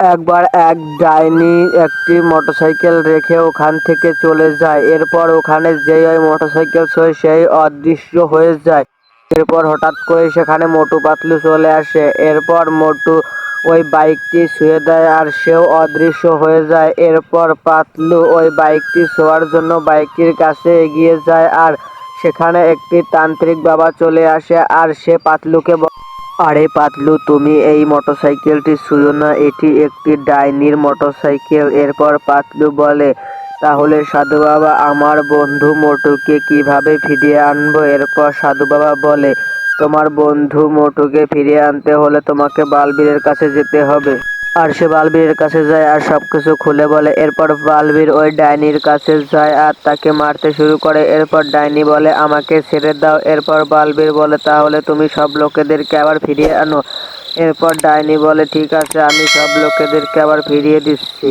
একবার এক ডাইনি একটি মোটরসাইকেল রেখে ওখান থেকে চলে যায়। এরপর ওখানে যেই ওই মোটরসাইকেল সেই অদৃশ্য হয়ে যায়। এরপর হঠাৎ করে সেখানে মোটু পাতলু চলে আসে। এরপর মোটু ওই বাইকটি ছুঁয়ে দেয় আর সেও অদৃশ্য হয়ে যায়। এরপর পাতলু ওই বাইকটি ছোঁয়ার জন্য বাইকটির কাছে এগিয়ে যায় আর সেখানে একটি তান্ত্রিক বাবা চলে আসে আর সে পাতলুকে আরে পাতলু, তুমি এই মোটরসাইকেলটি ছুঁয়ো না, এটি একটি ডাইনির মোটরসাইকেল। এরপর পাতলু বলে, তাহলে সাধু বাবা, আমার বন্ধু মোটুকে কীভাবে ফিরিয়ে আনব? এরপর সাধু বাবা বলে, তোমার বন্ধু মোটুকে ফিরিয়ে আনতে হলে তোমাকে বালবীরের কাছে যেতে হবে। আর সে বালবীরের কাছে যায় আর সব কিছু খুলে বলে। এরপর বালবীর ওই ডাইনির কাছে যায় আর তাকে মারতে শুরু করে। এরপর ডাইনি বলে, আমাকে ছেড়ে দাও। এরপর বালবীর বলে, তাহলে তুমি সব লোকেদেরকে আবার ফিরিয়ে আনো। এরপর ডাইনি বলে, ঠিক আছে, আমি সব লোকেদেরকে আবার ফিরিয়ে দিচ্ছি।